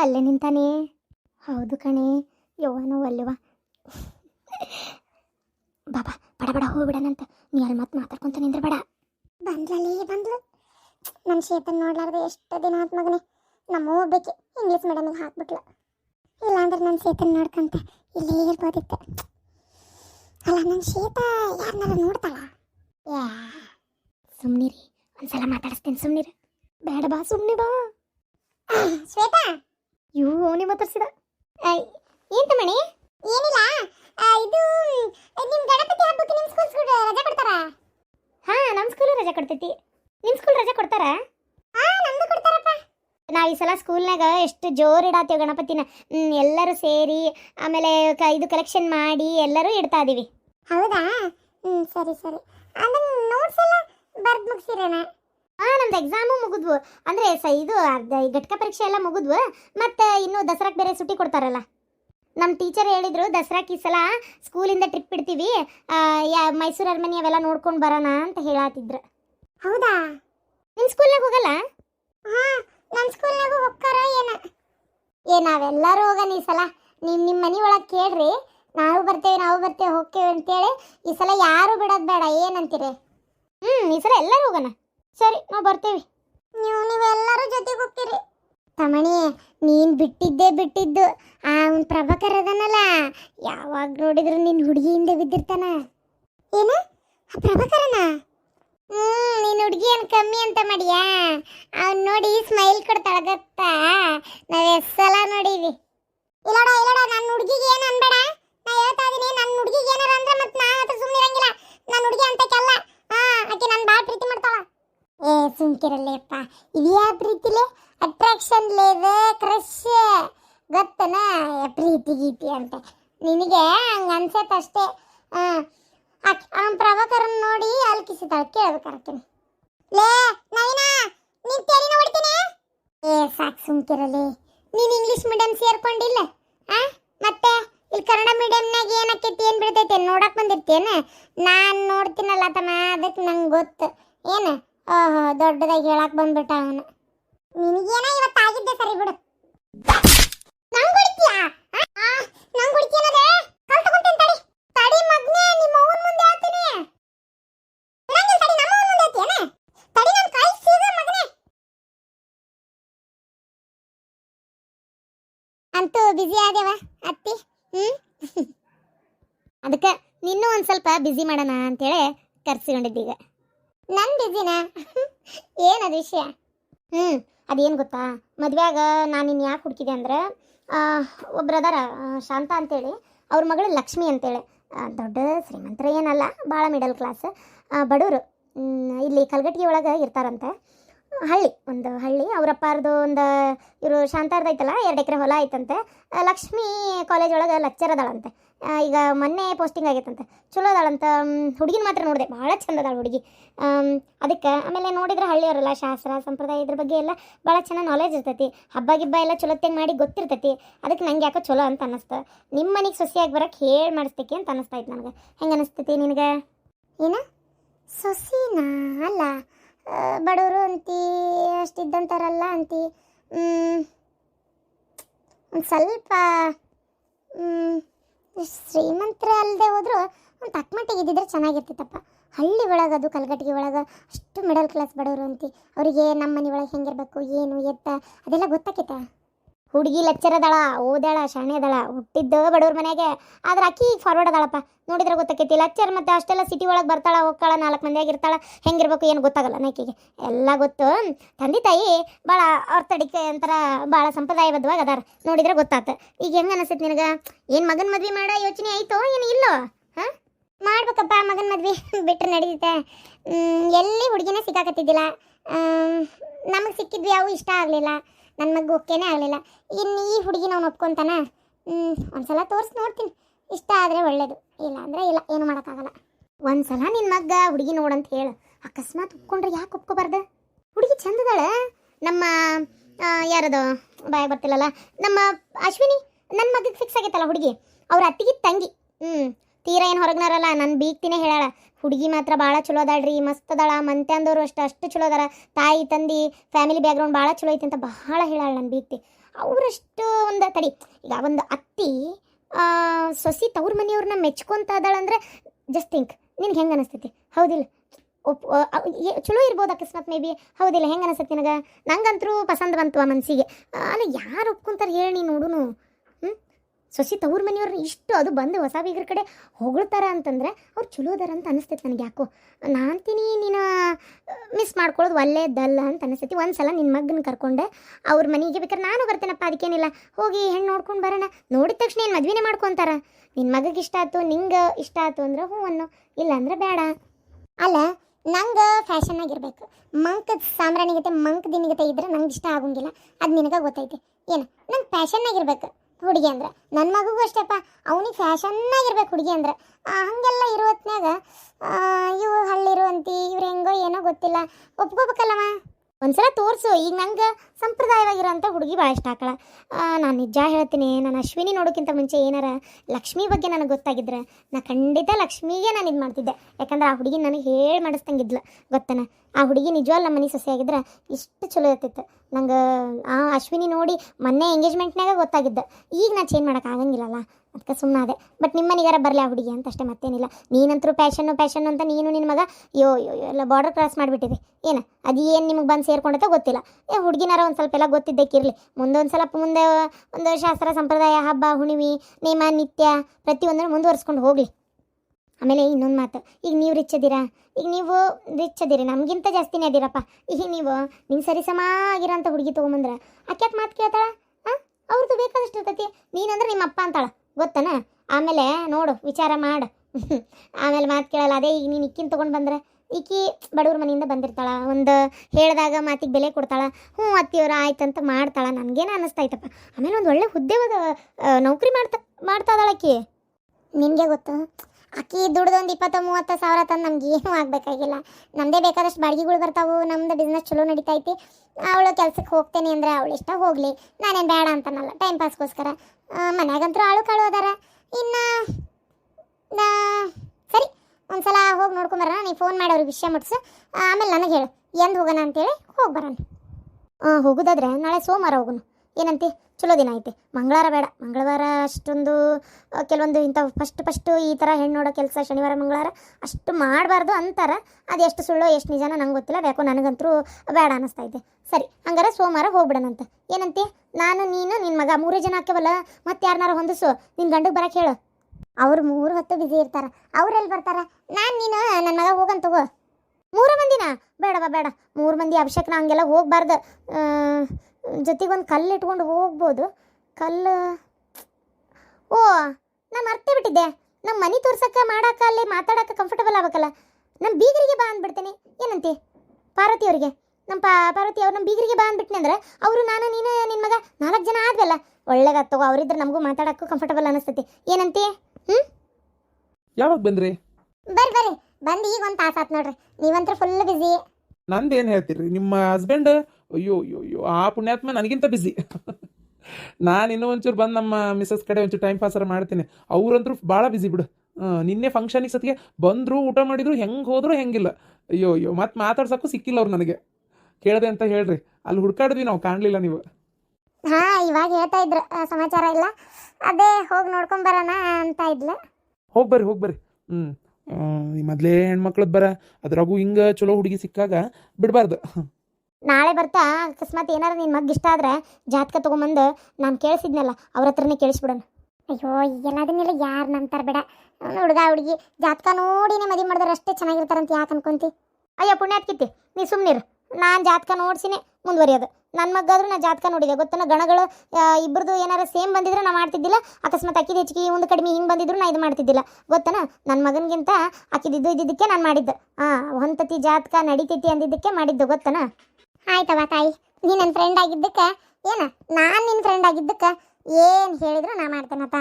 ಅಲ್ಲೇ ನಿಂತಾನೆ. ಹೌದು ಕಣೆ. ಯವ್ವನೋ ಅಲ್ಲವ ಬಾಬಾ ಬಡ ಬಡ ಹೋಗ್ಬಿಡನಂತ ನೀ ಅಲ್ಲಿ ಮತ್ತೆ ಮಾತಾಡ್ಕೊಂತ ನಿಂದ್ರೆ ಬೇಡ ಬಂದ್ಲಲ್ಲಿ ಬಂದ್ಲು. ನನ್ನ ಶೇತನ್ ನೋಡ್ಲಾರ್ದೆ ಎಷ್ಟು ದಿನ ಆತ್ ಮಗನೇ. ನಮ್ಮ ಹೋಗ್ಬೇಕು ಇಂಗ್ಲೀಷ್ ಮೀಡಿಯಮಿಗೆ ಹಾಕ್ಬಿಟ್ಲು. ಇಲ್ಲಾಂದ್ರೆ ನನ್ನ ಶೇತನ್ ನೋಡ್ಕೊಂತ. ಇಲ್ಲೇ ಇರ್ಬೋದಿತ್ತು. ಅಲ್ಲ ನನ್ನ ಶೇತ ಯಾರನ್ನಾರ ನೋಡ್ತಾಳ? ಯಾ. ಸುಮ್ನಿರಿ. ಒಂದ್ಸಲ ಮಾತಾಡಿಸ್ತೀನಿ ಸುಮ್ನಿರಿ. ಬೇಡ ಬಾ ಸುಮ್ಮನಿ ಬಾ. ಶ್ವೇತಾ! ಇವು ಅವನಿ ಮಾತಾಡ್ಸಿದ? ಏನ್ ಮಣಿ ಏನಿಲ್ಲ. ಇದು ನಿಮ್ ಗಣಪತಿ ಹಬ್ಬಕ್ಕೆ ನಿಮ್ ಸ್ಕೂಲ್ ಸ್ಕೂಲ್ ರಜೆ ಕೊಡ್ತಾರ? ಹಾ, ನಮ್ ಸ್ಕೂಲ್ ರಜೆ ಕೊಡ್ತೈತಿ. ನಿಮ್ ಸ್ಕೂಲ್ ರಜೆ ಕೊಡ್ತಾರ? ಹಾ ನಮ್ದು ಕೊಡ್ತಾರಪ್ಪ. ನಾವು ಈ ಸಲ ಸ್ಕೂಲ್ನಾಗ ಎಷ್ಟು ಜೋರು ಇಡಾತೀವಿ ಗಣಪತಿನ. ಎಲ್ಲರೂ ಸೇರಿ, ಆಮೇಲೆ ಕ- ಇದು ಕಲೆಕ್ಷನ್ ಮಾಡಿ ಎಲ್ಲರೂ ಇಡ್ತಾ ಇದೀವಿ. ಹೌದಾ? ಹ್ಞೂ ಸರಿ ಸರಿ. ನೋಟ್ಸ್ ಎಲ್ಲ ಬರ್ದ್ ಮುಗಿಸಿರೋಣ. ನಮ್ದು ಎಕ್ಸಾಮು ಮುಗಿದ್ವು. ಅಂದ್ರೆ ಸ ಇದು ಘಟಕ ಪರೀಕ್ಷೆ ಎಲ್ಲ ಮುಗಿದ್ವು. ಮತ್ತೆ ಇನ್ನು ದಸರಾಕ್ ಬೇರೆ ಸುಟ್ಟಿ ಕೊಡ್ತಾರಲ್ಲ. ನಮ್ಮ ಟೀಚರ್ ಹೇಳಿದ್ರು ದಸರಾಕ್ ಈ ಸಲ ಸ್ಕೂಲಿಂದ ಟ್ರಿಪ್ ಇಡ್ತೀವಿ ಯಾ ಮೈಸೂರು ಅರಮನೆ ಅವೆಲ್ಲ ನೋಡ್ಕೊಂಡು ಬರೋಣ ಅಂತ ಹೇಳತ್ತಿದ್ರು ಹೌದಾ? ನಿಮ್ಮ ಸ್ಕೂಲ್ನಾಗ ಹೋಗಲ್ಲ? ಹಾಂ ನಮ್ಮ ಸ್ಕೂಲ್ನಾಗ ಹೋಗ್ತಾರ ಏನ. ಏ ನಾವೆಲ್ಲರೂ ಹೋಗೋಣ ಈ ಸಲ. ನಿಮ್ಮ ನಿಮ್ಮ ಮನೆ ಒಳಗೆ ಕೇಳ್ರಿ. ನಾವು ಬರ್ತೇವೆ ನಾವು ಬರ್ತೇವೆ ಹೋಗ್ತೇವೆ ಅಂತೇಳಿ ಈ ಸಲ ಯಾರು ಬಿಡೋದು ಬೇಡ. ಏನಂತೀರಿ? ಹ್ಞೂ ಈ ಸಲ ಎಲ್ಲರೂ ಹೋಗೋಣ. ಸರಿ ನಾವು ಬರ್ತೇವೆ. ನೀವು ನೀವೆಲ್ಲರೂ ಜೊತೆಗೆ ಹೋಗ್ತೀರಿ. ತಮಣಿ ನೀನು ಬಿಟ್ಟಿದ್ದೇ ಬಿಟ್ಟಿದ್ದು. ಆ ಅವ್ನ್ ಪ್ರಭಾಕರ್ ಅದನಲ್ಲ ಯಾವಾಗ ನೋಡಿದ್ರು ನಿನ್ನ ಹುಡುಗಿಯಿಂದ ಬಿದ್ದಿರ್ತಾನ. ಏನು? ಆ ಪ್ರಭಾಕರನ? ಹ್ಮ್ ನೀನ್ ಹುಡುಗಿ ಏನ್ ಕಮ್ಮಿ ಅಂತ ಮಾಡಿಯಾ? ಅವನು ನೋಡಿ ಸ್ಮೈಲ್ ಕೊಡ್ತಾಳ ಗೊತ್ತಾ? ನಾವ್ ಎಷ್ಟ್ ಸಲ ನೋಡೀವಿ ಇಲ್ಲಡ ಇಲ್ಲಡ ನನ್ನ ಹುಡುಗಿಗೆ ಏನು ಅನ್ಬೇಡ ನಾ ಹೇಳ್ತಾ ಇದೀನಿ ನನ್ನ ಹುಡುಗಿಗೆ ಏನಾರ ಅಂದ್ರೆ ಮತ್ತೆ ನಾ ಹತ್ರ ಸುಮ್ಮನೆ ಇರಂಗಿಲ್ಲ ನನ್ನ ಹುಡುಗಿ ಅಂತಕ್ಕೆಲ್ಲ ಹಾ ಆಕೆ ನನ್ನ ಭಾಳ ಪ್ರೀತಿ ಮಾಡ್ತಾಳ ಏ ಇದು ಇದ್ಯಾ ಪ್ರೀತಿಲೆ? Attraction ಲೇದ crush ಗೊತ್ತನ? ಪ್ರೀತಿ ಗೀತಿ ಅಂತ. ನಿನಗೆ ಹಂಗೆ ಅನ್ಸತ್ ಅಷ್ಟೇ. ಅವನ ಪ್ರಭಾಕರನ್ ನೋಡಿ ಅಲ್ಕಿಸಿದಾಳ. ಕೇಳ್ಬೇಕಾಗ್ತೀನಿ ಲೇ, ನವೀನಾ, ನೀನ್ ತೆಲಿನ ಹೊಡಿತೀನಿ ಏ, ಸಾಕ್ ಸುಮ್ಕಿರಲಿ. ನೀನು ಇಂಗ್ಲೀಷ್ ಮೀಡಿಯಂ ಸೇರ್ಕೊಂಡಿಲ್ಲ? ಆ, ಮತ್ತೆ ಇಲ್ಲಿ ಕನ್ನಡ ಮೀಡಿಯಂನಾಗ ಏನಕ್ಕೈತಿ, ಏನು ಬಿಡ್ತೈತಿ ನೋಡಕ್ಕೆ ಬಂದಿರ್ತೇನ ನಾನು ನೋಡ್ತೀನಲ್ಲ ತಮ್ಮ ಅದಕ್ಕೆ ನಂಗೆ ಗೊತ್ತು. ಏನು? ಓಹೋ, ದೊಡ್ಡದಾಗಿ ಹೇಳಕ್ ಬಂದ್ಬಿಟ್ಟ ಅವನು. ನಿನಗೇನ ಇವತ್ತು ಆಗಿದ್ದೆ ಸರಿ ಬಿಡು. ನಂಗ್ ಹೊಡಿತೀಯಾ ನಂಗ್ ಹೊಡಿತೀಯನದೇ ಕಲ್ ತಗೊಂತೀನಿ ತಡಿ ತಡಿ ಮಗ್ನೆ, ನಿಮ್ಮ ಅವ್ವನ್ ಮುಂದೆ ಹೇಳ್ತೀನಿ ಬಿಡಂಗಿಲ್ಲ ತಡಿ, ನಮ್ಮ ಅವ್ವನ್ ಮುಂದೆ ಹೇಳ್ತೀಯೇನ ತಡಿ ನನ್ನ ಕೈ ಸೀದ ಮಗನೇ. ಅಂತೂ ಬಿಸಿ ಆದೇವ ಅತ್ತಿ? ಹ್ಮ್? ಅದಕ್ಕೆ, ನಿನ್ನೂ ಒಂದು ಸ್ವಲ್ಪ ಬಿಸಿ ಮಾಡೋಣ ಅಂತೇಳಿ ಕರ್ಸಿಕೊಂಡಿದ್ದೀಗ ನನ್ನ ಬಿಸಿನಾ ಏನದು ವಿಷಯ? ಹ್ಞೂ ಅದೇನು ಗೊತ್ತಾ? ಮದುವೆಯಾಗ ನಾನು ಇನ್ನು ಯಾಕೆ ಹುಡುಕಿದೆ ಅಂದ್ರೆ ಅದಾರ ಶಾಂತ ಅಂತೇಳಿ, ಅವ್ರ ಮಗಳು ಲಕ್ಷ್ಮಿ ಅಂತೇಳಿ. ದೊಡ್ಡ ಶ್ರೀಮಂತರ ಏನಲ್ಲ ಭಾಳ ಮಿಡಲ್ ಕ್ಲಾಸ್ ಬಡವರು ಇಲ್ಲಿ ಕಲ್ಗಟ್ಟಿಗೆ ಒಳಗೆ ಇರ್ತಾರಂತೆ. ಹಳ್ಳಿ, ಒಂದು ಹಳ್ಳಿ ಅವರಪ್ಪಾರ್ದು ಒಂದು ಇವರು ಶಾಂತಾರ್ದು ಐತಲ್ಲ, ಎರಡು ಎಕರೆ ಹೊಲ ಐತಂತೆ. ಲಕ್ಷ್ಮಿ ಕಾಲೇಜ್ ಒಳಗೆ ಲೆಕ್ಚರ್ ಅದಾಳಂತೆ. ಈಗ ಮೊನ್ನೆ ಪೋಸ್ಟಿಂಗ್ ಆಗೈತಂತೆ. ಚಲೋ ಅದಾಳಂತ ಹುಡುಗಿನ ಮಾತ್ರ ನೋಡಿದೆ, ಭಾಳ ಚಂದ ಅದಾಳ ಹುಡುಗಿ. ಅದಕ್ಕೆ ಆಮೇಲೆ ನೋಡಿದ್ರೆ ಹಳ್ಳಿಯವರಲ್ಲ ಶಾಸ್ತ್ರ ಸಂಪ್ರದಾಯ ಇದ್ರ ಬಗ್ಗೆ ಎಲ್ಲ ಭಾಳ ಚೆನ್ನಾಗಿ ನಾಲೆಜ್ ಇರ್ತೈತಿ. ಹಬ್ಬ ಗಿಬ್ಬ ಎಲ್ಲ ಚಲೋತ್ತೆ ಮಾಡಿ ಗೊತ್ತಿರ್ತೈತಿ. ಅದಕ್ಕೆ ನಂಗೆ ಯಾಕೋ ಚಲೋ ಅಂತ ಅನ್ನಿಸ್ತು. ನಿಮ್ಮ ಮನೆಗೆ ಸೊಸೆಯಾಗಿ ಬರೋಕ್ಕೆ ಹೇಳಿ ಮಾಡಿಸ್ತೈತಿ ಅಂತ ಅನ್ನಿಸ್ತೈತೆ ನನಗೆ. ಹೆಂಗೆ ಅನ್ನಿಸ್ತೈತಿ ನಿನಗೆ? ಏನ? ಸೊಸಿನಾ? ಅಲ್ಲ ಬಡವರು ಅಂತಿ, ಅಷ್ಟಿದ್ದಂತಾರಲ್ಲ ಅಂತಿ. ಒಂದು ಸ್ವಲ್ಪ ಶ್ರೀಮಂತರ ಅಲ್ಲದೆ ಹೋದರೂ ಒಂದು ತಕ್ಕಮಟ್ಟಿಗೆ ಇದ್ದಿದ್ರೆ ಚೆನ್ನಾಗಿರ್ತಿತ್ತಪ್ಪ. ಹಳ್ಳಿ ಒಳಗೆ ಅದು ಕಲ್ಗಟ್ಟಿಗೆ ಒಳಗೆ ಅಷ್ಟು ಮಿಡಲ್ ಕ್ಲಾಸ್ ಬಡವರು ಅಂತಿ. ಅವರಿಗೆ ನಮ್ಮ ಮನೆ ಒಳಗೆ ಹೆಂಗಿರ್ಬೇಕು, ಏನು, ಎತ್ತ, ಅದೆಲ್ಲ ಗೊತ್ತಾಕೈತ? ಹುಡುಗಿ ಲೆಕ್ಚರ್ ಅದಾಳ ಓದಾಳ ಶಾಣೆ ಅದಾಳ ಹುಟ್ಟಿದ್ದು ಬಡವ್ರ ಮನೆಗೆ ಆದ್ರೆ ಅಕ್ಕಿ ಫಾರ್ವರ್ಡ್ ಅದಾಳಪ್ಪ. ನೋಡಿದ್ರೆ ಗೊತ್ತಾಕೈತಿ ಲೆಕ್ಚರ್ ಮತ್ತೆ ಅಷ್ಟೆಲ್ಲ ಸಿಟಿ ಒಳಗೆ ಬರ್ತಾಳ ಹೋಗ್ತಾಳ ನಾಲ್ಕು ಮಂದಿಯಾಗಿ ಇರ್ತಾಳ ಹೆಂಗಿರ್ಬೇಕು ಏನು ಗೊತ್ತಾಗಲ್ಲ ನಾಕಿಗೆ ಎಲ್ಲ ಗೊತ್ತು. ತಂದೆ ತಾಯಿ ಭಾಳ ಅರ್ಥಡಿಕೆ ಅಂತಾರ ಭಾಳ ಸಂಪ್ರದಾಯಬದ್ಧವಾಗಿ ಅದಾರ. ನೋಡಿದ್ರೆ ಗೊತ್ತಾತ. ಈಗ ಹೆಂಗೆ ಅನಿಸ್ತೈತಿ ನಿನಗೆ? ಏನು ಮಗನ ಮದ್ವೆ ಮಾಡೋ ಯೋಚನೆ ಆಯ್ತೋ ಏನು ಇಲ್ಲೋ? ಹಾಂ? ಮಾಡ್ಬೇಕಪ್ಪ ಮಗನ ಮದ್ವೆ. ಬಿಟ್ಟರೆ ನಡೀತೈತೆ. ಮ್, ಎಲ್ಲಿ ಹುಡುಗಿನೇ ಸಿಕ್ಕಾಕತ್ತಿದ್ದಿಲ್ಲ. ನಮಗೆ ಸಿಕ್ಕಿದ್ವಿ ಅವು ಇಷ್ಟ ಆಗಲಿಲ್ಲ. ನನ್ನ ಮಗು ಓಕೆನೇ ಆಗಲಿಲ್ಲ. ಇನ್ನು ಈ ಹುಡುಗಿ ನಾವು ಒಪ್ಕೊತಾನ? ಒಂದು ಒಂದ್ಸಲ ತೋರಿಸಿ ನೋಡ್ತೀನಿ. ಇಷ್ಟ ಆದರೆ ಒಳ್ಳೇದು. ಇಲ್ಲ ಅಂದರೆ ಇಲ್ಲ, ಏನು ಮಾಡೋಕ್ಕಾಗಲ್ಲ. ಒಂದ್ಸಲ ನಿನ್ನ ಮಗ್ಗ ಹುಡುಗಿ ನೋಡಂತ ಹೇಳು. ಅಕಸ್ಮಾತ್ ಒಪ್ಕೊಂಡ್ರೆ ಯಾಕೆ ಒಪ್ಕೋಬಾರ್ದು? ಹುಡುಗಿ ಚಂದದಾಳ? ನಮ್ಮ ಯಾರದು? ಬಾಯ ಬರ್ತಿಲ್ಲಲ್ಲ? ನಮ್ಮ ಅಶ್ವಿನಿ? ನನ್ನ ಮಗಗೆ ಫಿಕ್ಸ್ ಆಗೈತಲ್ಲ ಹುಡುಗಿ? ಅವ್ರ ಅತ್ತಿಗೆ ತಂಗಿ. ಹ್ಞೂ ತೀರಾ ಏನು ಹೊರಗ್ನಾರಲ್ಲ ನನ್ನ ಬೀಗ್ತಿನೇ ಹೇಳಾಳ, ಹುಡುಗಿ ಮಾತ್ರ ಭಾಳ ಚಲೋ ಅದಾಳ್ರಿ, ಮಸ್ತ್ ಅದಾಳ ಮಂತ್ಯಾಂದವ್ರು ಅಷ್ಟು ಅಷ್ಟು ಚಲೋ ಅದಾರ, ತಾಯಿ, ತಂದಿ ಫ್ಯಾಮಿಲಿ ಬ್ಯಾಕ್ಗ್ರೌಂಡ್ ಭಾಳ ಚಲೋ ಐತಿ ಅಂತ ಭಾಳ ಹೇಳಾಳ ನನ್ನ ಬೀಗ್ತಿ. ಅವರಷ್ಟು ಒಂದು ತಡಿ, ಈಗ ಒಂದು ಅತ್ತಿ ಸೊಸಿ ತವ್ರ ಮನೆಯವ್ರನ್ನ ಮೆಚ್ಕೊಂತ ಅದಾಳಂದ್ರೆ ಜಸ್ಟ್ ಥಿಂಕ್ ನಿನ್ಗೆ ಹೆಂಗೆ ಅನಿಸ್ತೈತಿ? ಹೌದಿಲ್ಲ. ಒಪ್ ಚಲೋ ಇರ್ಬೋದು ಅಕಸ್ಮಾತ್ ಮೇ ಬಿ ಹೌದಿಲ್ಲ, ಹೆಂಗೆ ಅನಿಸ್ತೈತಿ ನನಗೆ? ನಂಗಂತರೂ ಪಸಂದ್ ಬಂತು ಆ ಮನಸ್ಸಿಗೆ ಅಲ್ಲ ಯಾರು ಒಪ್ಕೊಂತಾರೆ ಹೇಳಿ ನೀನು ನೋಡುನು? ಸೊಸಿ ತವ್ರ ಮನೆಯವ್ರನ್ನ ಇಷ್ಟು ಅದು ಬಂದು ಹೊಸ ಬೀಗ್ರ ಕಡೆ ಹೊಗಳ್ತಾರ ಅಂತಂದ್ರೆ ಅವ್ರು ಚಲೋ ಅದಾರ ಅಂತ ಅನಿಸ್ತೈತಿ ನನಗೆ ಯಾಕೋ. ನಾನ್ತೀನಿ ನೀನು, ಮಿಸ್ ಮಾಡ್ಕೊಳ್ಳೋದು ಒಳ್ಳೇದಲ್ಲ ಅಂತ ಅನಿಸ್ತೈತಿ ಒಂದು ಸಲ ನಿನ್ನ ಮಗನ ಕರ್ಕೊಂಡೆ ಅವ್ರ ಮನೆಗೆ ಬೇಕಾದ್ರೆ ನಾನು ಬರ್ತೇನಪ್ಪ, ಅದಕ್ಕೇನಿಲ್ಲ. ಹೋಗಿ ಹೆಣ್ಣು ನೋಡ್ಕೊಂಡು ಬರೋಣ. ನೋಡಿದ ತಕ್ಷಣ ಏನು ಮದುವೆನೇ ಮಾಡ್ಕೊತಾರ? ನಿನ್ನ ಮಗಗೆ ಇಷ್ಟ ಆಯ್ತು, ನಿಂಗೆ ಇಷ್ಟ ಆಯ್ತು ಅಂದ್ರೆ ಹ್ಞೂ ಅನ್ನೋ. ಇಲ್ಲ ಅಂದ್ರೆ ಬೇಡ ಅಲ್ಲ, ನಂಗೆ ಫ್ಯಾಷನ್ ಆಗಿರ್ಬೇಕು. ಮಂಕದ ಸಾಮ್ರಾಣಿಗತೆ, ಮಂಕ್ ದಿನಗತೆ ಇದ್ರೆ ನಂಗೆ ಇಷ್ಟ ಆಗೋಂಗಿಲ್ಲ. ಅದು ನಿನಗೆ ಗೊತ್ತೈತಿ. ಏನು, ನಂಗೆ ಫ್ಯಾಷನ್ನಾಗಿರ್ಬೇಕು ಹುಡುಗಿ ಅಂದ್ರೆ. ನನ್ನ ಮಗುಗೂ ಅಷ್ಟೇಪ್ಪ ಅವನಿಗೆ ಫ್ಯಾಷನ್ನಾಗಿರ್ಬೇಕು ಹುಡುಗಿ ಅಂದ್ರೆ. ಹಾಗೆಲ್ಲ ಇರೋ ಹೊತ್ನ್ಯಾಗ ಇವು ಹಳ್ಳಿರು ಅಂತಿ, ಇವ್ರು ಹೆಂಗೋ ಏನೋ ಗೊತ್ತಿಲ್ಲ. ಒಪ್ಕೋಬೇಕಲ್ಲವ? ಒಂದ್ಸಲ ತೋರಿಸು. ಈಗ ನಂಗೆ ಸಂಪ್ರದಾಯವಾಗಿರೋಂಥ ಹುಡುಗಿ ಭಾಳ ಇಷ್ಟ ಆಕಳ. ನಾನು ನಿಜ ಹೇಳ್ತೀನಿ, ನಾನು ಅಶ್ವಿನಿ ನೋಡೋಕ್ಕಿಂತ ಮುಂಚೆ ಏನಾರ ಲಕ್ಷ್ಮಿ ಬಗ್ಗೆ ನನಗೆ ಗೊತ್ತಾಗಿದ್ರೆ, ನಾ ಖಂಡಿತ ಲಕ್ಷ್ಮಿಗೆ ನಾನು ಇದು ಮಾಡ್ತಿದ್ದೆ. ಯಾಕಂದ್ರೆ ಆ ಹುಡುಗಿ ನನಗೆ ಹೇಳಿ ಮಾಡಿಸ್ದಂಗಿದ್ಲು, ಗೊತ್ತನ? ಆ ಹುಡುಗಿ ನಿಜವಲ್ಲ ನಮ್ಮ ಮನೆ ಸೊಸೆ ಆಗಿದ್ರೆ ಇಷ್ಟು ಚಲೋ ಇರ್ತಿತ್ತು. ನಂಗೆ ಆ ಅಶ್ವಿನಿ ನೋಡಿ ಮೊನ್ನೆ ಎಂಗೇಜ್ಮೆಂಟ್ನಾಗ ಗೊತ್ತಾಗಿದ್ದ. ಈಗ ನಾ ಚೇಂಜ್ ಮಾಡೋಕೆ ಆಗಂಗಿಲ್ಲಲ್ಲ? ಅದಕ್ಕೆ ಸುಮ್ಮನೆ ಅದೇ ಬಟ್ ನಿಮ್ಮ ಮನೆಗಾರ ಬರಲಿ ಆ ಹುಡುಗಿ ಅಂತ ಅಷ್ಟೇ ಮತ್ತೇನಿಲ್ಲ. ನೀನಂತರೂ ಪ್ಯಾಷನ್ನು ಪ್ಯಾಷನ್ನು ಅಂತ ನೀನು ನಿನ್ನ ಮಗ ಯೋ ಯೋ ಎಲ್ಲ ಬಾರ್ಡರ್ ಕ್ರಾಸ್ ಮಾಡಿಬಿಟ್ಟಿದೆ. ಏನು? ಅದು ಏನು ನಿಮಗೆ ಬಂದು ಸೇರ್ಕೊಂಡಂತ ಗೊತ್ತಿಲ್ಲ. ಏ, ಹುಡುಗಿನಾರ ಒಂದು ಸ್ವಲ್ಪ ಎಲ್ಲ ಗೊತ್ತಿದ್ದಕ್ಕಿರಲಿ. ಮುಂದೊಂದು ಸ್ವಲ್ಪ ಮುಂದೆ, ಒಂದು ಶಾಸ್ತ್ರ ಸಂಪ್ರದಾಯ, ಹಬ್ಬ ಹುಣಿಮೆ ನೇಮ, ನಿತ್ಯ, ಪ್ರತಿಯೊಂದನ್ನು ಮುಂದುವರ್ಸ್ಕೊಂಡು ಹೋಗಲಿ. ಆಮೇಲೆ ಇನ್ನೊಂದು ಮಾತು. ಈಗ ನೀವು ರಿಚ್ ಅದೀರಾ? ಈಗ ನೀವು ರಿಚ್ ಅದೀರಿ. ನಮಗಿಂತ ಜಾಸ್ತಿನೇ ಅದೀರಪ್ಪ. ಈಗ ನೀವು ನಿಂಗೆ ಸರಿ ಸಮ ಆಗಿರೋಂಥ ಹುಡುಗಿ ತೊಗೊಂಬಂದ್ರೆ ಆಕ್ಯಾಕೆ ಮಾತು ಕೇಳ್ತಾಳ? ಹಾಂ ಅವ್ರದ್ದು ಬೇಕಾದಷ್ಟು ಇರ್ತೈತಿ. ನೀನಂದ್ರೆ ನಿಮ್ಮ ಅಪ್ಪ ಅಂತಾಳ. ಗೊತ್ತನ? ಆಮೇಲೆ ನೋಡು, ವಿಚಾರ ಮಾಡು. ಆಮೇಲೆ ಮಾತು ಕೇಳಲ್ಲ. ಅದೇ ಈಗ ನೀನು ಇಕ್ಕಿನ ತೊಗೊಂಡು ಬಂದ್ರೆ ಈಕಿ ಬಡವ್ರ ಮನೆಯಿಂದ ಬಂದಿರ್ತಾಳ. ಒಂದು ಹೇಳಿದಾಗ ಮಾತಿಗೆ ಬೆಲೆ ಕೊಡ್ತಾಳೆ. ಹ್ಞೂ ಅತ್ತಿಯವ್ರ ಆಯ್ತಂತ ಮಾಡ್ತಾಳ. ನನಗೇನು ಅನ್ನಿಸ್ತಾಯ್ತಪ್ಪ ಆಮೇಲೆ ಒಂದು ಒಳ್ಳೆ ಹುದ್ದೆ ನೌಕರಿ ಮಾಡ್ತಾ ಮಾಡ್ತಾ ಇದ್ದಾಳಕ್ಕಿ ನಿನಗೆ ಗೊತ್ತು? ಆಕಿ ದುಡ್ದೊಂದು ಇಪ್ಪತ್ತು ಮೂವತ್ತು ಸಾವಿರ ತಂದು ನಮ್ಗೆ ಏನೂ ಆಗಬೇಕಾಗಿಲ್ಲ. ನಮ್ಮದೇ ಬೇಕಾದಷ್ಟು ಬಾಡಿಗೆಗಳು ಬರ್ತಾವು, ನಮ್ದು ಬಿಸ್ನೆಸ್ ಚಲೋ ನಡೀತೈತಿ. ಅವಳು ಕೆಲ್ಸಕ್ಕೆ ಹೋಗ್ತೇನೆ ಅಂದ್ರೆ ಅವಳು ಇಷ್ಟ, ಹೋಗಲಿ. ನಾನೇನು ಬೇಡ ಅಂತನಲ್ಲ ಟೈಮ್ ಪಾಸ್ಗೋಸ್ಕರ ಮನ್ಯಾಗಂತೂ ಆಳು ಕಾಳು ಅದಾರ. ಇನ್ನು, ನಾ- ಸರಿ, ಒಂದ್ಸಲ ಹೋಗಿ ನೋಡ್ಕೊಂಬರ ನೀ ಫೋನ್ ಮಾಡಿ ಅವ್ರಿಗೆ ವಿಷಯ ಮುಟ್ಸು. ಆಮೇಲೆ ನನಗೆ ಹೇಳು, ಎಂದು ಹೋಗೋಣ ಅಂತೇಳಿ ಹೋಗಿ ಬರೋಣ. ಹೋಗೋದಾದ್ರೆ ನಾಳೆ ಸೋಮವಾರ ಹೋಗೋಣ ಏನಂತಿ? ಚಲೋ ದಿನ ಐತೆ. ಮಂಗಳವಾರ ಬೇಡ. ಮಂಗಳವಾರ ಅಷ್ಟೊಂದು ಕೆಲವೊಂದು ಇಂಥ ಫಸ್ಟ್ ಫಸ್ಟು ಈ ಥರ ಹೆಣ್ಣು ನೋಡೋ ಕೆಲಸ ಶನಿವಾರ, ಮಂಗಳವಾರ ಅಷ್ಟು ಮಾಡಬಾರ್ದು ಅಂತಾರೆ. ಅದು ಎಷ್ಟು ಸುಳ್ಳು, ಎಷ್ಟು ನಿಜಾನ ನಂಗೆ ಗೊತ್ತಿಲ್ಲ. ಯಾಕೋ ನನಗಂತೂ ಬೇಡ ಅನ್ನಿಸ್ತೈತೆ ಸರಿ, ಹಂಗಾರೆ ಸೋಮವಾರ ಹೋಗ್ಬಿಡೋಣಂತೆ ಏನಂತೆ? ನಾನು, ನೀನು ನಿನ್ನ ಮಗ ಮೂರೇ ಜನ ಹಾಕ್ಯವಲ್ಲ ಮತ್ತೆ ಯಾರನ್ನಾರು ಹೊಂದಿಸು. ನಿನ್ನ ಗಂಡಗೆ ಬರಕ್ಕೆ ಹೇಳು. ಅವ್ರು ಮೂರು ಹೊತ್ತು ಬಿಸಿ ಇರ್ತಾರೆ. ಅವ್ರೆಲ್ಲಿ ಬರ್ತಾರೆ? ನಾನು, ನೀನು ನನ್ನ ಮಗ ಹೋಗಂತ ಮೂರು ಮಂದಿನ? ಬೇಡವಾ, ಬೇಡ. ಮೂರು ಮಂದಿ ಅಭಿಷೇಕ್ನ ಹಂಗೆಲ್ಲ ಹೋಗ್ಬಾರ್ದು. ಜೊತೆಗೆ ಒಂದು ಕಲ್ಲು ಇಟ್ಕೊಂಡು ಹೋಗ್ಬೋದು. ಕಲ್ಲು ಓ ನಾನು ಮರ್ತೇ ಬಿಟ್ಟಿದ್ದೆ. ನಮ್ಮ ಮನೆ ತೋರ್ಸಕ್ಕೆ ಮಾಡಕ್ಕೆ ಅಲ್ಲಿ ಮಾತಾಡೋಕೆ ಕಂಫರ್ಟಬಲ್ ಆಗ್ಬೇಕಲ್ಲ. ನಮ್ಮ ಬೀಗರಿಗೆ ಬಾ ಅಂದ್ಬಿಡ್ತೀನಿ. ಏನಂತಿ? ಪಾರ್ವತಿ ಅವರಿಗೆ. ನಮ್ಮ ಪಾ ಪಾರ್ವತಿ ಅವ್ರು ನಮ್ಮ ಬೀಗರಿಗೆ ಬಾ ಅಂದ್ಬಿಟ್ನಿ ಅಂದ್ರೆ ಅವರು ನಾನು ನೀನು ನಿನ್ನ ಮಗ ನಾಲ್ಕು ಜನ ಆದ್ವಲ್ಲ. ಒಳ್ಳೆಗ ತಗೋ ಅವರಿದ್ರೆ ನಮಗೂ ಮಾತಾಡೋಕ್ಕೂ ಕಂಫರ್ಟಬಲ್ ಅನಿಸ್ತೈತಿ. ಏನಂತಿ? ಹ್ಞೂ ಯಾವಾಗ ಬಂದ್ರಿ? ಬರ್ರಿ ಬರ್ರಿ. ಬಂದು ಈಗ ಒಂದು ತಾಸು ಆತು ನೋಡ್ರಿ. ನೀವಂತ್ರ ಫುಲ್ ಬಿಸಿ ನಂದೇನು ಹೇಳ್ತೀರಿ? ನಿಮ್ಮ ಹಸ್ಬೆಂಡ್ ಅಯ್ಯೋ ಅಯ್ಯೋ ಅಯ್ಯೋ ಆ ಪುಣ್ಯಾತ್ಮ ನನಗಿಂತ ಬಿಸಿ ನಾನು ಇನ್ನೂ ಒಂಚೂರು ಬಂದು ನಮ್ಮ ಮಿಸ್ಸಸ್ ಕಡೆ ಒಂಚೂರು ಟೈಮ್ ಪಾಸರ ಮಾಡ್ತೀನಿ. ಅವ್ರಂತರೂ ಭಾಳ ಬಿಸಿ ಬಿಡು. ನಿನ್ನೆ ಫಂಕ್ಷನಿಗೆ ಸತಿಗೆ ಬಂದರು ಊಟ ಮಾಡಿದ್ರು ಹೆಂಗೆ ಹೋದ್ರು ಹೆಂಗಿಲ್ಲ. ಅಯ್ಯೋ ಅಯ್ಯೋ ಮತ್ತೆ ಮಾತಾಡ್ಸೋಕ್ಕೂ ಸಿಕ್ಕಿಲ್ಲ ಅವ್ರು ನನಗೆ. ಕೇಳಿದೆ ಅಂತ ಹೇಳ್ರಿ. ಅಲ್ಲಿ ಹುಡ್ಕಾಡಿದ್ವಿ ನಾವು ಕಾಣಲಿಲ್ಲ ನೀವು. ಹಾ ಇವಾಗ ಹೇಳ್ತಾ ಇದ್ರು. ಸಮಾಚಾರ ಇಲ್ಲ. ಅದೇ ಹೋಗಿ ನೋಡ್ಕೊಂಡ್ ಬರೋಣ ಅಂತ ಇದ್ಲು. ಬರ್ರಿ ಹೋಗಿ ಬರ್ರಿ. ಹ್ಞೂ ಈ ಮೊದಲೇ ಹೆಣ್ಮಕ್ಳದ್ದು ಬರ, ಅದ್ರಾಗು ಹಿಂಗೆ ಚಲೋ ಹುಡುಗಿ ಸಿಕ್ಕಾಗ ಬಿಡಬಾರ್ದು. ನಾಳೆ ಬರ್ತಾ, ಅಕಸ್ಮಾತ್ ಏನಾರ ನಿನ್ ಮಗ್ ಇಷ್ಟ ಆದ್ರೆ ಜಾತಕ ತಗೊಂಬಂದು ನಾನು ಕೇಳಿಸಿದ್ನಲ್ಲ, ಅವ್ರ ಹತ್ರನೇ ಕೇಳಿಸ್ಬಿಡೋಣ. ಅಯ್ಯೋ ಎಲ್ಲದನ್ನೆಲ್ಲ ಯಾರು ನಂಬ್ತಾರೆ ಬೇಡ. ಹುಡುಗ, ಹುಡುಗಿ, ಜಾತಕ ನೋಡಿನೇ ಮದುವೆ ಮಾಡಿದ್ರೆ ಅಷ್ಟೇ ಚೆನ್ನಾಗಿರ್ತಾರಂತ ಯಾಕೆ ಅನ್ಕೊಂತಿ? ಅಯ್ಯೋ, ಪುಣ್ಯಾತ್ಕಿತ್ತಿ, ನೀ ಸುಮ್ಮನಿರು ನಾನು ಜಾತಕ ನೋಡ್ಸಿನೇ ಮುಂದುವರಿಯೋದು. ನನ್ನ ಮಗ್ಗಾದ್ರೂ ನಾ ಜಾತಕ ನೋಡಿದೆ. ಗೊತ್ತನ ಗಣಗಳು ಇಬ್ಬರದು ಏನಾರ ಸೇಮ್ ಬಂದಿದ್ರೆ ನಾ ಮಾಡ್ತಿದ್ದಿಲ್ಲ. ಅಕಸ್ಮಾತ್ ಅಕ್ಕಿದ ಹೆಚ್ಚಿಗೆ ಒಂದು ಕಡಿಮೆ ಹಿಂಗೆ ಬಂದಿದ್ರು ನಾ ಇದು ಮಾಡ್ತಿದ್ದಿಲ್ಲ. ಗೊತ್ತನ? ನನ್ನ ಮಗನಿಗಿಂತ ಅಕ್ಕಿದಿದ್ದು ಇದ್ದಿದ್ದಕ್ಕೆ ನಾನು ಮಾಡಿದ್ದು. ಹಾಂ ಹೊಂತತಿ ಜಾತಕ ನಡಿತೈತಿ ಅಂದಿದ್ದಕ್ಕೆ ಮಾಡಿದ್ದು. ಗೊತ್ತನ? ಆಯ್ತವ ತಾಯಿ. ನೀ ನನ್ನ ಫ್ರೆಂಡ್ ಆಗಿದ್ದಕ್ಕೆ? ಏನ? ನಾನು ನಿನ್ನ ಫ್ರೆಂಡ್ ಆಗಿದ್ದಕ್ಕೆ? ಏನು ಹೇಳಿದ್ರು ನಾ ಮಾಡ್ತೇನಪ್ಪ?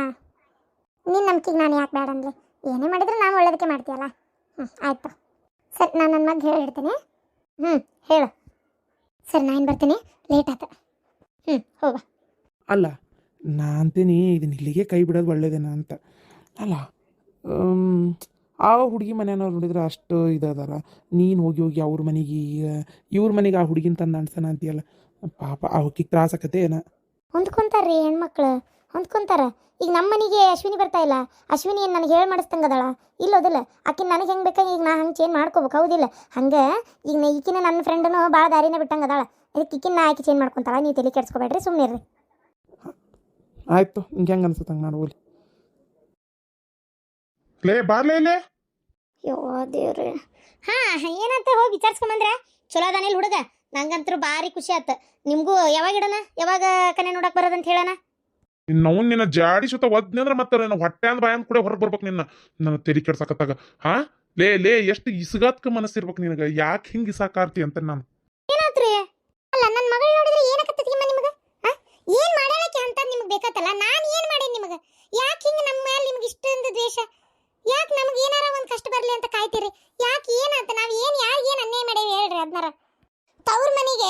ನಿನ್ನ ನಂಬಿಕೆಗೆ ನಾನು ಯಾಕೆ ಬೇಡ ಅಂದ್ಲಿ? ಏನೇ ಮಾಡಿದ್ರು ನಾನು ಒಳ್ಳೇದಕ್ಕೆ ಮಾಡ್ತೀಯಲ್ಲ? ಹ್ಞೂ ಆಯ್ತು. ಸರಿ, ನಾನು ನನ್ನ ಮಗ ಹೇಳಿಡ್ತೀನಿ ಹ್ಞೂ ಹೇಳು. ಸರಿ ನಾನು ಬರ್ತೀನಿ? ಲೇಟ್ ಆತ ಹ್ಞೂ ಹೋಗ ಅಲ್ಲ ನಾ ಅಂತೀನಿ ಇದನ್ನ ಇಲ್ಲಿಗೆ ಕೈ ಬಿಡೋದು ಒಳ್ಳೇದೇನ ಅಂತ. ಅಲ್ಲ ಆ ಹುಡುಗಿ ಮನೆಯವ್ರು ನೋಡಿದ್ರೆ ಅಷ್ಟು ಇದಾದಾರ ನೀನು ಹೋಗಿ ಹೋಗಿ ಅವ್ರ ಮನೆಗೆ ಇವ್ರ ಮನೆಗೆ ಆ ಹುಡುಗಿನ ತಂದು ಅನ್ಸನ ಅಂತೀಯಲ್ಲ. ಪಾಪ ಅವಕ್ಕೆ ತ್ರಾಸ ಆಕತೆ ಏನ? ಹೊಂದ್ಕೊಂತಾರ್ರಿ ಹೆಣ್ಮಕ್ಳು. ಹೊಂದ್ಕೊಂತಾರ ಈಗ ನಮ್ಮ ಮನೆಗೆ ಅಶ್ವಿನಿ ಬರ್ತಾ ಇಲ್ಲ. ಅಶ್ವಿನಿ ಏನು ನನಗೆ ಹೇಳಿ ಮಾಡಿಸ್ತಂಗದಳ ಇಲ್ಲೋದಿಲ್ಲ ಆಕೆ ನನಗೆ ಹೆಂಗೆ ಬೇಕಾ? ಈಗ ನಾ ಹಂಗೆ ಚೇಂಜ್ ಮಾಡ್ಕೋಬೇಕು. ಹೌದಿಲ್ಲ. ಹಂಗೆ ಈಗ ನಾ ಈಕಿನ ನನ್ನ ಫ್ರೆಂಡನು ಭಾಳ ದಾರಿನೇ ಬಿಟ್ಟಂಗದಾಳ. ಇದಕ್ಕೆ ಈಕಿನ ಆಕೆ ಚೇಂಜ್ ಮಾಡ್ಕೊಂತಾಳ. ನೀವು ತಲೆ ಕೆಡ್ಸ್ಕೊಬೇಡ್ರಿ ಸುಮ್ಮನೆ ರೀ ಆಯ್ತು ಹಿಂಗೆ ಹೆಂಗೆ ಅನ್ಸುತ್ತೆ ಹಂಗೆ ಮಾಡ್ಬೋಲಿ ಲೇ ಬಾರ್ಲೇ ಇಲ್ಲೇ? ಯೋ ದೇವ್ರಿ. ಹಾ ಏನಂತ ಹೋಗಿ ವಿಚಾರಿಸ್ಕೊಂಬಂದ್ರೆ ಚಲೋ ಅದಾನಿಲ್ಲ ಹುಡುಗ. ನಂಗಂತರೂ ಭಾರಿ ಖುಷಿ ಆತ. ನಿಮಗೂ ಯಾವಾಗ ಇಡೋಣ? ಯಾವಾಗ ಕನೆ ನೋಡಕ್ ಬರೋದಂತ ಹೇಳೋಣ? ನಾವು ನಿನ್ನ ಜಾಡಿ ಸುತ್ತ ಒದ್ನೆ ಮತ್ತೆ ನನ್ನ ಹೊಟ್ಟೆ ಅಂದ್ ಬಾಯಂದ್ ಕೂಡ ಹೊರಗೆ ಬರ್ಬೇಕು ನಿನ್ನ. ನನ್ನ ತೆರಿ ಕೆಡ್ಸಕತ್ತಾಗ. ಹಾ? ಲೇ ಲೇ, ಎಷ್ಟು ಇಸ್ಗಾತ್ಕ ಮನಸ್ಸಿರ್ಬೇಕು ನಿನಗೆ. ಯಾಕೆ ಹಿಂಗೆ ಇಸಾಕಾರ್ತಿ ಅಂತ ನಾನು. ಏನಾತ್ರಿ? ಅಲ್ಲ ನನ್ನ ಮಗಳು ನೋಡಿದ್ರೆ ಏನಕತ್ತತಿಮ್ಮ ನಿಮಗೆ? ಏನು ಮಾಡಾಳಕ್ಕೆ ಅಂತ ನಿಮಗೆ ಬೇಕತ್ತಲ್ಲ ನಾನು ಏನು ಮಾಡೇನಿ ನಿಮಗೆ? ಯಾಕೆ ಹಿಂಗೆ ನಮ್ಮ ಮೇಲೆ ಇಷ್ಟ ಇಷ್ಟೊಂದು ದ್ವೇಷ? ಯಾಕೆ ನಮಗೆ ಏನಾರ ಒಂದು ಕಷ್ಟ ಬರಲಿ ಅಂತ ಕಾಯ್ತೀರಿ? ಯಾಕೆ ಏನಂತ? ನಾವು ಏನು, ಯಾರಿಗೆ ಏನು ಅನ್ಯಾಯ ಮಾಡೇವಿ ಹೇಳ್ರಿ ಅದನ್ನಾರ ತವ್ರ ಮನೆಗೆ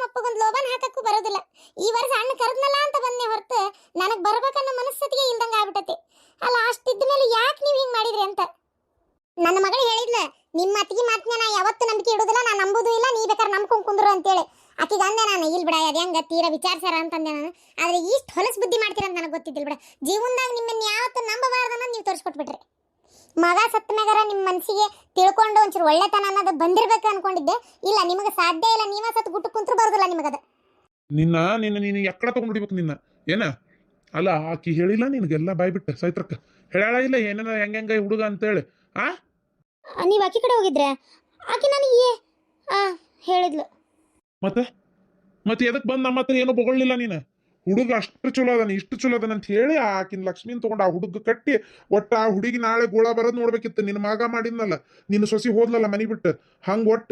ನಮ್ಮ ಅಪ್ಪಗೊಂದು ಲೋಬನ್ ಹಾಕಕ್ಕೂ ಬರೋದಿಲ್ಲ. ಈ ವರ್ಷ ಅಣ್ಣ ಕರೆದ್ನಲ್ಲ ಅಂತ ಬಂದೆ ಹೊರತು ನನಗೆ ಬರ್ಬೇಕನ್ನೋ ಮನಸ್ಥಿತಿಗೆ ಇಲ್ದಂಗೆ ಆಗ್ಬಿಟ್ಟತಿ. ಅಲ್ಲ ಅಷ್ಟಿದ್ದ ಮೇಲೆ ಯಾಕೆ ನೀವು ಹಿಂಗೆ ಮಾಡಿದ್ರಿ ಅಂತ? ನನ್ನ ಮಗಳು ಹೇಳಿದ್ಲ ನಿಮ್ಮ ಅತ್ತಿಗೆ ಮಾತನ್ನ ನಾ ಯಾವತ್ತೂ ನಂಬಿಕೆ ಇಡೋದಿಲ್ಲ ನಾನು ನಂಬುದು ಇಲ್ಲ, ನೀ ಬೇಕಾದ್ರೆ ನಂಬ್ಕೊಂಡು ಕುಂದ್ರು ಅಂತೇಳಿ. ಆಕಿಗೆ ಅಂದೆ ನಾನು ಇಲ್ಲಿ ಬಿಡ, ಅದು ಹೆಂಗ ತೀರಾ ವಿಚಾರಿಸ್ಯಾರ ಅಂತಂದೆ ನಾನು. ಆದ್ರೆ ಇಷ್ಟು ಹೊಲಸು ಬುದ್ಧಿ ಮಾಡ್ತೀರ ಅಂತ ನನಗೆ ಗೊತ್ತಿದ್ದಿಲ್ಲ ಬಿಡ. ಜೀವನದಾಗ ನಿಮ್ಮನ್ನ ಯಾವತ್ತೂ ಅನ್ನೋದು ನೀವು ತೋರಿಸ್ಕೊಟ್ಬಿಟ್ರಿ. ಮಗ ಸತ್ತ ಮ್ಯಾಗಾರ ನಿಮ್ಮ ಮನಸ್ಸಿಗೆ ತಿಳ್ಕೊಂಡು ಒಂಚೂರು ಒಳ್ಳೆತನ ಅನ್ನೋದು ಬಂದಿರ್ಬೇಕು ಅನ್ಕೊಂಡಿದ್ದೆ. ಇಲ್ಲ ನಿಮಗೆ ಸಾಧ್ಯ ಇಲ್ಲ ನೀವ ಸತ್ತು ಗುಟ್ಟು ಕುಂತ್ರು ಬರೋದಿಲ್ಲ ನಿಮಗದ. ನಿನ್ನ ನಿನ್ನ ನೀನು ಎಕ್ಕಡ ತಗೊಂಡು ಹಿಡಿಬೇಕು ನಿನ್ನ. ಏನ? ಅಲ್ಲ ಆಕಿ ಹೇಳಿಲ್ಲ ನಿನಗೆಲ್ಲ ಬಾಯ್ಬಿಟ್ಟು ಸೈತ್ರಕ್ಕ. ಹೇಳ ಇಲ್ಲ ಏನೇನ ಹೆಂಗ ಹುಡುಗ ಅಂತೇಳಿ. ಆ? ನೀವು ಆಕಿ ಕಡೆ ಹೋಗಿದ್ರೆ? ಆಕಿ ನನಗೆ ಆ ಹೇಳಿದ್ಲು. ಮತ್ತೆ? ಮತ್ತೆ ಎದಕ್ಕೆ ಬಂದ? ನಮ್ಮ ಹತ್ರ ಏನೋ ಬೊಗಳಿಲ್ಲ ನೀನು? ಹುಡುಗ ಅಷ್ಟು ಚಲೋ ಅದಾನ ಇಷ್ಟು ಚಲೋ ಅದಾನ ಅಂತ ಹೇಳಿ ಆಕಿನ ಲಕ್ಷ್ಮೀನ್ ತಗೊಂಡು ಆ ಹುಡುಗ ಕಟ್ಟಿ ಒಟ್ಟ ಆ ಹುಡುಗಿ ನಾಳೆ ಗೋಳ ಬರೋದು ನೋಡ್ಬೇಕಿತ್ತು. ನಿನ್ನ ಮಗ ಮಾಡಿದ್ನಲ್ಲ ನಿನ್ನ ಸೊಸಿ ಹೋದ್ಲಲ್ಲ ಮನಿ ಬಿಟ್ಟು ಹಂಗ ಒಟ್ಟ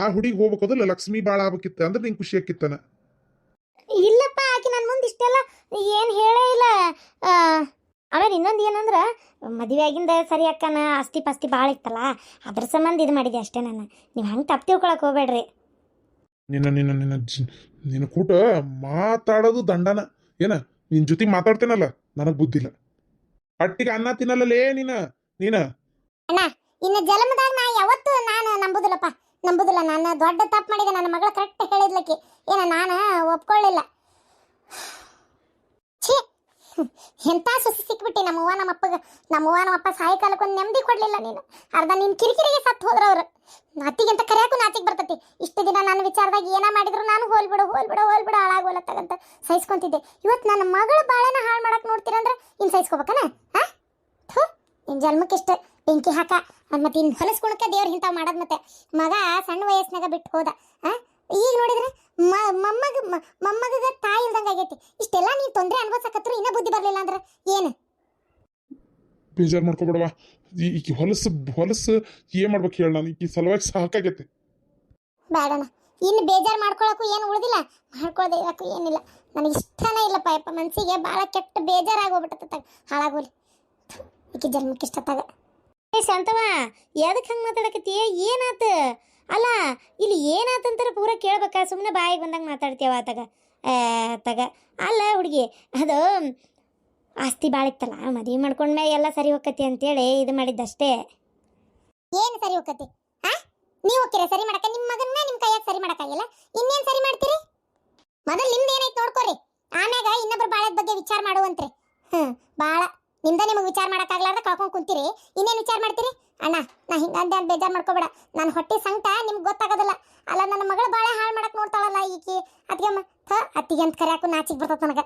ಆ ಹುಡುಗಿ ಹೋಗ್ಬೇಕದಲ್ಲ ಲಕ್ಷ್ಮಿ ಬಾಳ ಆಗ್ಬೇಕಿತ್ತು ಅಂದ್ರೆ ನಿಂಗೆ ಖುಷಿ ಆಕಿತ್ತನ ಇಲ್ಲಪ್ಪ ಆಕಿ ನನ್ನ ಮುಂದೆ ಇಷ್ಟೆಲ್ಲ ಏನು ಹೇಳೇ ಇಲ್ಲ. ಆಮೇಲೆ ಇನ್ನೊಂದು ಏನಂದ್ರೆ ಮದುವೆ ಆಗಿಂದ ಸರಿ ಅಕ್ಕನ ಆಸ್ತಿ ಪಾಸ್ತಿ ಭಾಳ ಇತ್ತಲ್ಲ ಅದ್ರ ಸಂಬಂಧ ಇದು ಮಾಡಿದೆ ಅಷ್ಟೇ ನಾನು. ನೀವು ಹಂಗೆ ತಪ್ಪು ತಿಳ್ಕೊಳಕ್ ಹೋಗ್ಬೇಡ್ರಿ. ನಿನ್ನ ನಿನ್ನ ನಿನ್ನ ನಿನ್ನ ಕೂಟ ಮಾತಾಡೋದು ದಂಡನ. ಏನ? ನಿನ್ ಜೊತೆ ಮಾತಾಡ್ತೇನಲ್ಲ? ನನಗ್ ಬುದ್ಧಿಲ್ಲ ಅಟ್ಟಿಗೆ ಅನ್ನ ತಿನ್ನಲ್ಲಲೇ ನೀನ? ನೀನ? ಇನ್ನು ಜನ್ಮದಾಗ ನಾ ಯಾವತ್ತು ನಾನು ನಂಬುದಿಲ್ಲಪ್ಪ. ನಂಬುದಿಲ್ಲ. ನಾನು ದೊಡ್ಡ ತಪ್ಪು ಮಾಡಿದೆ. ನನ್ನ ಮಗಳ ಕರೆಕ್ಟ್ ಹೇಳಿದ್ಲಕ್ಕೆ. ಏನ, ನಾನು ಒಪ್ಕೊಳ್ಳಿಲ್ಲ. ಎಂಥ ಸೊಸೆ ಸಿಕ್ಬಿಟ್ಟಿ ನಮ್ಮವ್ವ ಅವ್ವ, ನಮ್ಮ ನಮ್ಮಪ್ಪ ನಮ್ಮ ಅವ್ವ ಅಪ್ಪ ಸಾಯಿ ಕಾಲಕ್ಕೊಂದು ನೆಮ್ಮದಿ ಕೊಡ್ಲಿಲ್ಲ ನೀನು. ಅರ್ಧ ನಿನ್ನ ಕಿರಿಕಿರಿಗೆ ಸತ್ತು ಹೋದ್ರ ಅವ್ರು. ಅತ್ತಿಗೆಂತ ಕರೆಯಕ್ಕೂ ನಾಚಿಗೆ ಬರ್ತತಿ. ಇಷ್ಟು ದಿನ ನನ್ನ ವಿಚಾರದಾಗ ಏನ ಮಾಡಿದ್ರು ನಾನು ಹೋಲ್ಬಿಡು ಹೋಲ್ಬಿಡು ಹೋಲ್ಬಿಡು, ಹಾಳಾಗೋಲತ್ತಾಗಂತ ಸಹಿಸ್ಕೊಂತಿದ್ದೆ. ಇವತ್ತು ನನ್ನ ಮಗಳ ಬಾಳೆನ ಹಾಳು ಮಾಡಕ್ಕೆ ನೋಡ್ತೀರಂದ್ರೆ ಇನ್ ಸಹಿಸ್ಕೋಬೇಕನ? ಹಾ ಥು, ನಿನ್ ಜನ್ಮಕ್ಕಿಷ್ಟ ಬೆಂಕಿ ಹಾಕ ಮತ್ತು ಇನ್ನು ಇನ್ ಹೊಲಸ್ಕೊಳಕ ದೇವ್ರ ಮಾಡೋದು ಮಾಡದ್ ಮತ್ತೆ. ಮಗ ಸಣ್ಣ ವಯಸ್ಸಿನಾಗ ಬಿಟ್ಟು ಹೋದ. ಆ? ಈಗ ನೋಡಿದ್ರೆ ಮಮ್ಮಗ ಮಮ್ಮಗ ತಾಯಿ ಇಲ್ದಂಗ ಆಗೈತಿ. ಇಷ್ಟೆಲ್ಲ ನೀನ್ ತೊಂದ್ರೆ ಅನ್ಭವಿಸಕತ್ರು ಇನ್ನ ಬುದ್ಧಿ ಬರ್ಲಿಲ್ಲ ಅಂದ್ರೆ ಏನು? ಬೇಜಾರ್ ಮಾಡ್ಕೊಬೇಡವಾ ಈ ಈಕಿ ಹೊಲಸು ಹೊಲಸು ಏನ್ ಮಾಡ್ಬೇಕು ಹೇಳ ನಾನು? ಈಕಿ ಸಲುವಾಗಿ ಸಾಕಾಗೈತೆ. ಬೇಡಣ ಇನ್ನು ಬೇಜಾರು ಮಾಡ್ಕೊಳಕ್ಕೂ ಏನು ಉಳಿದಿಲ್ಲ. ಮಾಡ್ಕೊಳ್ದೆ ಇರಕ್ಕೂ ಏನಿಲ್ಲ. ನನಗೆ ಇಷ್ಟನೇ ಇಲ್ಲಪ್ಪ. ಯಪ್ಪ ಮನಸ್ಸಿಗೆ ಭಾಳ ಕೆಟ್ಟ ಬೇಜಾರಾಗೋಗ್ಬಿಟ್ಟತ್ತ ಹಾಳಾಗೋಲಿ. ಈಕೆ ಜನ್ಮಕ್ಕೆ ಇಷ್ಟತ್ತಾಗ. ಏ ಶಾಂತವ ಎದಕ್ಕೆ ಹಂಗೆ ಮಾತಾಡಕತ್ತೀಯ? ಏನಾತ? ಅಲ್ಲ, ಇಲ್ಲಿ ಏನಾತಂತಾರ ಪೂರ ಕೇಳ್ಬೇಕಾ? ಸುಮ್ಮನೆ ಬಾಯಿಗೆ ಬಂದಂಗೆ ಮಾತಾಡ್ತೀವ ಆತಾಗ ಆತಾಗ ತಗ. ಅಲ್ಲ ಹುಡುಗಿ, ಅದು ಆಸ್ತಿ ಬಾಳಿತ್ತಲ್ಲ ಮದುವೆ ಮಾಡ್ಕೊಂಡ್ಮೇಲೆ ಎಲ್ಲ ಸರಿ ಹೋಗತಿ ಅಂತೇಳಿ ಇದು ಮಾಡಿದ್ದಷ್ಟೇ. ಏನು ಸರಿ ಹೋಗತಿ ನೀವು ಹೋಗ್ತೀರಾ ಸರಿ ಮಾಡಕ? ನಿಮ್ಮ ಮಗನ್ನ ನಿಮ್ಮ ಕೈಯಾಗ ಸರಿ ಮಾಡಕ್ಕಾಗಿಲ್ಲ? ಇನ್ನೇನು ಸರಿ ಮಾಡ್ತೀರಿ? ಮೊದಲು ನಿಮ್ದು ಏನೈತೆ ನೋಡ್ಕೊರಿ. ಆಮ್ಯಾಗ ಇನ್ನೊಬ್ರು ಬಾಳದ ಬಗ್ಗೆ ವಿಚಾರ ಮಾಡುವಂತ್ರಿ. ಹ್ಞೂ ಭಾಳ ನಿಮ್ದ ನಿಮಗೆ ವಿಚಾರ ಮಾಡಕ್ಕಾಗ್ಲಾರ್ದ ಕಳ್ಕೊಂಡು ಕುಂತೀರಿ. ಇನ್ನೇನು ವಿಚಾರ ಮಾಡ್ತೀರಿ? ಅಣ್ಣ, ನಾ ಹಿಂಗಂದೆ ಅಂತ ಬೇಜಾರ್ ಮಾಡ್ಕೋಬೇಡ. ನನ್ನ ಹೊಟ್ಟೆ ಸಂಕಟ, ನಿಮ್ಗೆ ಗೊತ್ತಾಗೋದಿಲ್ಲ. ಅಲ್ಲ, ನನ್ನ ಮಗಳು ಭಾಳ ಹಾಳು ಮಾಡಕ್ ನೋಡ್ತಾಳಲ್ಲ ಈಕಿ. ಅತ್ತಿಗೆಮ್ಮ ಥ, ಅತ್ತಿಗೆ ಅಂತ ಕರ್ಯಾಕು ನಾಚಿಕ್ ಬರ್ತದ ನನಗ.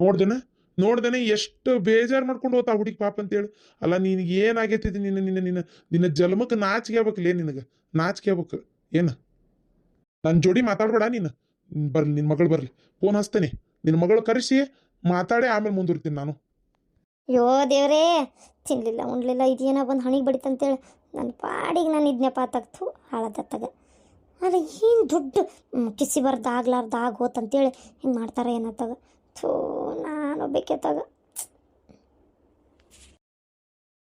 ನೋಡ್ದೇನೆ ನೋಡ್ದೇನೆ ಎಷ್ಟು ಬೇಜಾರ್ ಮಾಡ್ಕೊಂಡು ಹೋತ ಹುಡುಗಿ ಪಾಪ ಅಂತೇಳಿ. ಅಲ್ಲ, ನಿನಗೆ ಏನಾಗೈತಿ ನಿನ್ನ ನಿನ್ನ ನಿನ್ನ ನಿನ್ನ ಜನ್ಮಕ್ಕೆ ನಾಚಿಕೆ ಏನು ನಿನಗೆ. ನಾಚಿಕೆ ಆಗ್ಬೇಕು. ಏನು? ನನ್ನ ಜೋಡಿ ಮಾತಾಡ್ಬೇಡ ನೀನು. ಬರ್ಲಿ ನಿನ್ನ ಮಗಳು ಬರ್ಲಿ. ಫೋನ್ ಹಚ್ತೇನೆ. ನಿನ್ನ ಮಗಳು ಕರೆಸಿ, ಮಾತಾಡಿ, ಆಮೇಲೆ ಮುಂದುವರಿತೀನಿ ನಾನು. ಯೋ ದೇವ್ರೇ ತಿನ್ನಲಿಲ್ಲ ಉಣ್ಲಿಲ್ಲ, ಇದೇನೋ ಬಂದು ಹಣಿಗೆ ಬಡಿತಂತೇಳಿ ನನ್ನ ಪಾಡಿಗೆ ನಾನು ಇದನ್ನೆಪ್ಪ ತಗ್ತು ಹಾಳದತ್ತಾಗ. ಅಲ್ಲ ಏನು ದುಡ್ಡು ಕಿಸಿ ಬರ್ದು ಆಗ್ಲಾರ್ದು ಆಗೋತಂತೇಳಿ ಹಿಂಗೆ ಮಾಡ್ತಾರೆ ಏನತ್ತಾಗ? ಥೂ ನಾನು ಬೇಕೆತ್ತಾಗ